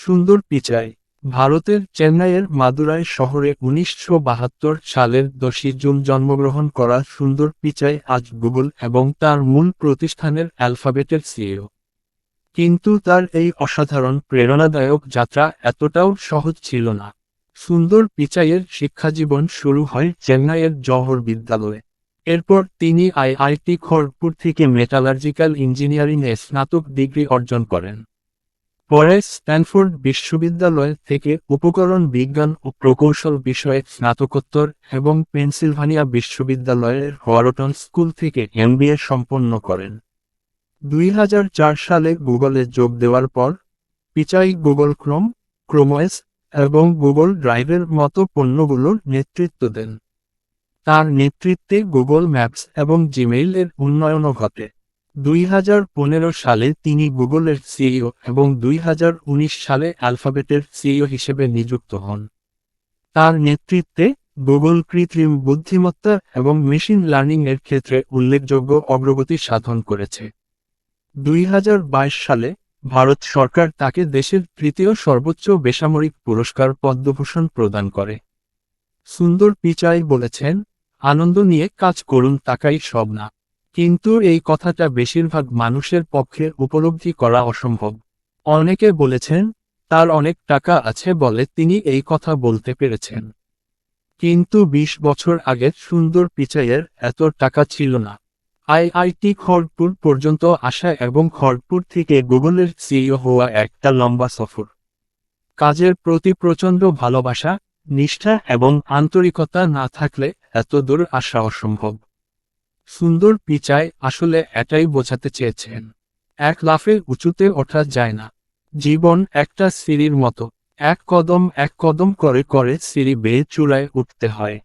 সুন্দর পিচাই। ভারতের চেন্নাইয়ের মাদুরাই শহরে উনিশশো বাহাত্তর সালের দশই জুন জন্মগ্রহণ করা সুন্দর পিচাই আজ গুগল এবং তার মূল প্রতিষ্ঠানের অ্যালফাবেটের সিইও। কিন্তু তার এই অসাধারণ প্রেরণাদায়ক যাত্রা এতটাও সহজ ছিল না। সুন্দর পিচাইয়ের শিক্ষাজীবন শুরু হয় চেন্নাইয়ের জওহর বিদ্যালয়ে। এরপর তিনি আইআইটি খড়গপুর থেকে মেটালার্জিক্যাল ইঞ্জিনিয়ারিংয়ে স্নাতক ডিগ্রি অর্জন করেন। পরে স্ট্যানফোর্ড বিশ্ববিদ্যালয় থেকে উপকরণ বিজ্ঞান ও প্রকৌশল বিষয়ে স্নাতকোত্তর এবং পেনসিলভানিয়া বিশ্ববিদ্যালয়ের হোয়ারটন স্কুল থেকে এমবিএ সম্পন্ন করেন। দুই হাজার চার সালে গুগলে যোগ দেওয়ার পর, পিচাই গুগল ক্রোম ক্রোমোয়েস এবং গুগল ড্রাইভের মতো পণ্যগুলোর নেতৃত্ব দেন। তার নেতৃত্বে গুগল ম্যাপস এবং জিমেইলের উন্নয়নও ঘটে। দুই হাজার পনেরো সালে তিনি গুগলের সিইও এবং দুই হাজার উনিশ সালে অ্যালফাবেটের সিইও হিসেবে নিযুক্ত হন। তার নেতৃত্বে গুগল কৃত্রিম বুদ্ধিমত্তা এবং মেশিন লার্নিং এর ক্ষেত্রে উল্লেখযোগ্য অগ্রগতি সাধন করেছে। দুই হাজার বাইশ সালে ভারত সরকার তাকে দেশের তৃতীয় সর্বোচ্চ বেসামরিক পুরস্কার পদ্মভূষণ প্রদান করে। সুন্দর পিচাই বলেছেন, আনন্দ নিয়ে কাজ করুন তাকাই সব না। কিন্তু এই কথাটা বেশিরভাগ মানুষের পক্ষে উপলব্ধি করা অসম্ভব। অনেকে বলেছেন, তার অনেক টাকা আছে বলে তিনি এই কথা বলতে পেরেছেন। কিন্তু ২০ বছর আগে সুন্দর পিচাইয়ের এত টাকা ছিল না। আইআইটি খড়গপুর পর্যন্ত আসা এবং খড়গপুর থেকে গুগলের সিইও হওয়া একটা লম্বা সফর। কাজের প্রতি প্রচণ্ড ভালোবাসা, নিষ্ঠা এবং আন্তরিকতা না থাকলে এত দূর আসা অসম্ভব। সুন্দর পিচায় আসলে এটাই বোঝাতে চেয়েছেন। এক লাফে উঁচুতে ওঠা যায় না। জীবন একটা সিঁড়ির মতো। এক কদম এক কদম করে করে সিঁড়ি বেয়ে চূড়ায় উঠতে হয়।